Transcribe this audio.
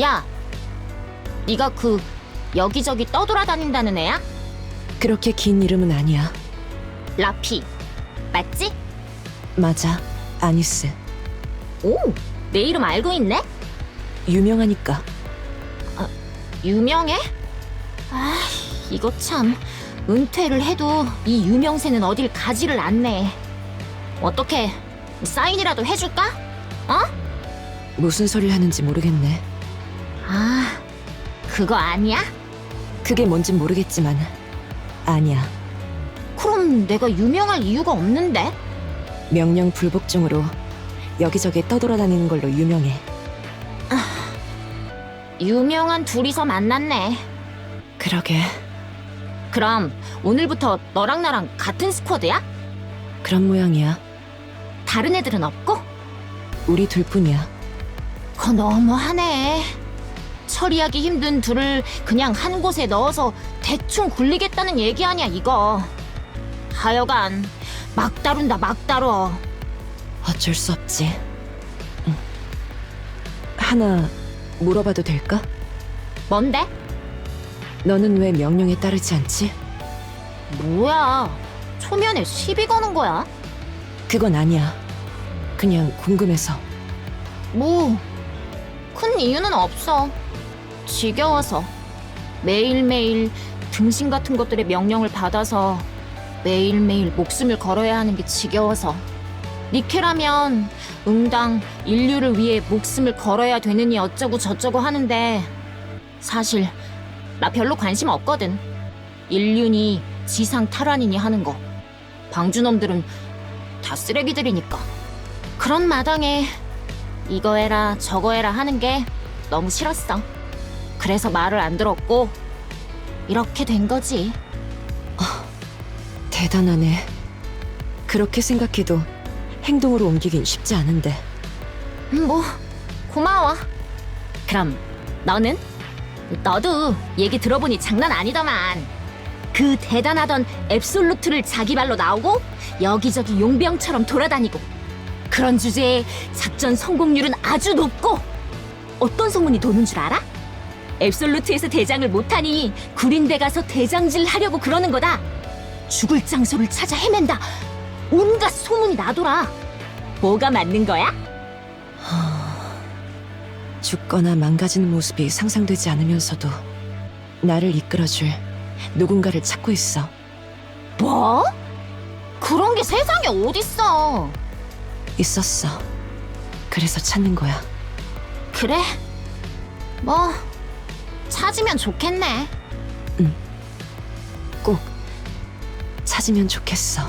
야, 네가 그 여기저기 떠돌아다닌다는 애야? 그렇게 긴 이름은 아니야. 라피, 맞지? 맞아. 아니스. 오, 내 이름 알고 있네? 유명하니까. 유명해? 아, 이거 참 은퇴를 해도 이 유명세는 어딜 가지를 않네. 어떻게 사인이라도 해줄까? 무슨 소리를 하는지 모르겠네. 아, 그거 아니야? 그게 뭔진 모르겠지만 아니야. 그럼 내가 유명할 이유가 없는데? 명령 불복종으로 여기저기 떠돌아다니는 걸로 유명해. 유명한 둘이서 만났네. 그러게. 그럼 오늘부터 너랑 나랑 같은 스쿼드야? 그런 모양이야. 다른 애들은 없고? 우리 둘뿐이야. 그거 너무하네. 처리하기 힘든 둘을 그냥 한 곳에 넣어서 대충 굴리겠다는 얘기 아니야, 이거. 하여간 막 다룬다, 막 다뤄. 어쩔 수 없지. 응. 하나 물어봐도 될까? 뭔데? 너는 왜 명령에 따르지 않지? 뭐야. 초면에 시비 거는 거야? 그건 아니야. 그냥 궁금해서. 뭐, 큰 이유는 없어. 지겨워서. 매일매일 등신 같은 것들의 명령을 받아서 매일매일 목숨을 걸어야 하는 게 지겨워서. 니케라면 응당 인류를 위해 목숨을 걸어야 되느니 어쩌고 저쩌고 하는데 사실 나 별로 관심 없거든. 인류니 지상 탈환이니 하는 거. 방주놈들은 다 쓰레기들이니까. 그런 마당에 이거 해라 저거 해라 하는 게 너무 싫었어. 그래서 말을 안 들었고 이렇게 된 거지. 대단하네. 그렇게 생각해도 행동으로 옮기긴 쉽지 않은데. 음, 뭐 고마워. 그럼 너는? 너도 얘기 들어보니 장난 아니더만. 그 대단하던 앱솔루트를 자기 발로 나오고 여기저기 용병처럼 돌아다니고 그런 주제에 작전 성공률은 아주 높고 어떤 소문이 도는 줄 알아? 앱솔루트에서 대장을 못하니 구린데 가서 대장질 하려고 그러는 거다. 죽을 장소를 찾아 헤맨다. 온갖 소문이 나돌아. 뭐가 맞는 거야? 죽거나 망가지는 모습이 상상되지 않으면서도 나를 이끌어줄 누군가를 찾고 있어. 뭐? 그런 게 세상에 어딨어. 있었어. 그래서 찾는 거야. 그래? 뭐, 찾으면 좋겠네. 꼭 찾으면 좋겠어.